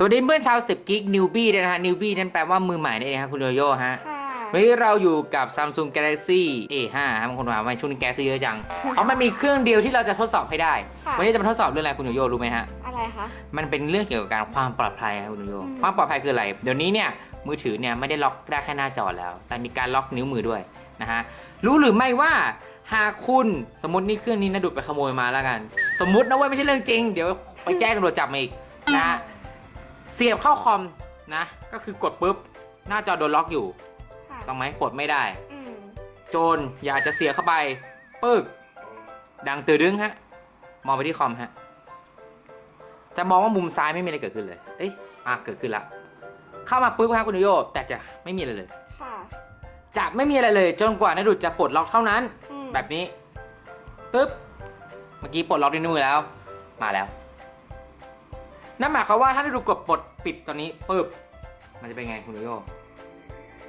สวัสดีเพื่อนชาว10 g ิกนิวบี้ด้วยนะฮะนิวบี้นั่นแปลว่ามือใหม่นั่นเองครับคุณโยโย่ฮะค่ะวันนี้เราอยู่กับ Samsung Galaxy A5 ครับบางคนถามว่าช่วงนี้แก๊สเยอะจังเพราะมันมีเครื่องเดียวที่เราจะทดสอบให้ได้ค่ะวันนี้จะมาทดสอบเรื่องอะไรคุณโยโย่รู้ไหมฮะ อะไรคะ มันเป็นเรื่องเกี่ยวกับการความปลอดภัยครับคุณโยโย่อืมความปลอดภัยคืออะไร เดี๋ยวนี้เนี่ยมือถือเนี่ยไม่ได้ล็อกได้แค่หน้าจอแล้ว แต่มีการล็อกนิ้วมือด้วยนะฮะ รู้หรือไม่ว่าหากคุณสมมตินี่เครื่องนี้นะดุดไปขโมยมาแล้วกัน สมมตินะเว้ยไม่ใช่เรื่องจริง เดี๋ยวไปแจ้งตำรวจจับมาอีกนะฮะ เสียบเข้าคอมนะ ก็คือกดปุ๊บ หน้าจอโดนล็อกอยู่ค่ะต้องไหมกดไม่ได้ อืมโจรอยากจะเสียเข้าไปปึ๊กดังตื่นดึงฮะ มองไปที่คอมฮะ จะมองว่ามุมซ้ายไม่มีอะไรเกิดขึ้นเลย เอ้ยอะเกิดขึ้นละ เข้ามาปุ๊บครับคุณโยโยแต่จะไม่มีอะไรเลย ค่ะจะไม่มีอะไรเลยจนกว่านดุดจะปลดล็อกเท่านั้น อืมแบบนี้ปึ๊บ เมื่อกี้ปลดล็อกนิ้วมือแล้ว มาแล้ว นั่นหมายความว่าถ้านดุดกดปลดปิดตอนนี้ปึ๊บมันจะเป็นไงคุณโยโย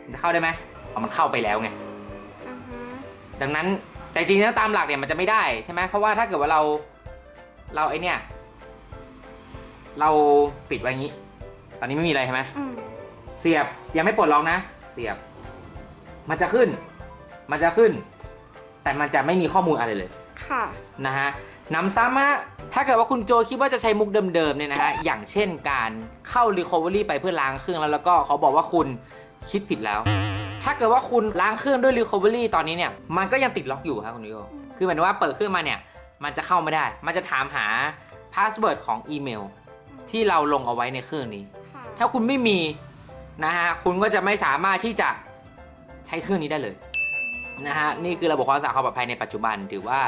มันจะเข้าได้ไหมอ๋อมันเข้าไปแล้วไงอ่าฮะดังนั้นแต่จริงๆแล้วตามหลักเนี่ยมันจะไม่ได้ใช่ไหมเพราะว่าถ้าเกิดว่าเราเราไอเนี่ย เราปิดไว้อย่างนี้ ตอนนี้ไม่มีอะไรใช่ไหมอืมเสียบยังไม่ปลดล็อกนะ เสียบ มันจะขึ้น มันจะขึ้น แต่มันจะไม่มีข้อมูลอะไรเลย ค่ะ นะฮะนำซ้ำฮะถ้าเกิดว่าคุณโจคิดว่าจะใช้มุกเดิมๆเนี่ยนะฮะอย่างเช่นการเข้า Recovery ไปเพื่อล้างเครื่องแล้วแล้วก็เขาบอกว่าคุณคิดผิดแล้ว ถ้าเกิดว่าคุณล้างเครื่องด้วย Recovery ตอนนี้เนี่ยมันก็ยังติดล็อกอยู่ครับคุณโยอืมคือหมายถึงว่าเปิดเครื่องมาเนี่ยมันจะเข้าไม่ได้ มันจะถามหาพาสเวิร์ดของอีเมล ที่เราลงเอาไว้ในเครื่องนี้ค่ะถ้าคุณไม่มีนะฮะคุณก็จะไม่สามารถที่จะใช้เครื่องนี้ได้เลยนะฮะนี่คือระบบความรักษาความปลอดภัยในปัจจุบันถือว่า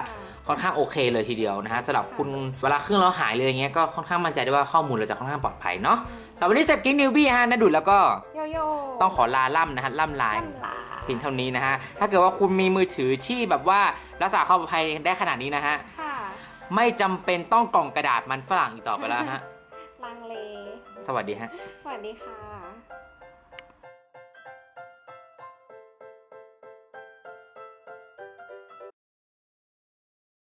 ค่อนข้างโอเคเลยทีเดียวนะฮะสำหรับคุณเวลาเครื่องเราหายเลยอย่างเงี้ยก็ค่อนข้างมั่นใจได้ว่าข้อมูลเราจะค่อนข้างปลอดภัยเนาะสำหรับวันนี้เซฟกิ้งนิวบี้ฮะนะดุดแล้วก็โยโย่ต้องขอลาล่ำนะฮะล่ำลายล่ำลาเพียงเท่านี้นะฮะถ้าเกิดว่าคุณมีมือถือที่แบบว่ารักษาความปลอดภัยได้ขนาดนี้นะฮะค่ะไม่จำเป็นต้องกล่องกระดาษมันฝรั่งอีกต่อไปแล้วฮะลังเล สวัสดีฮะ สวัสดีค่ะ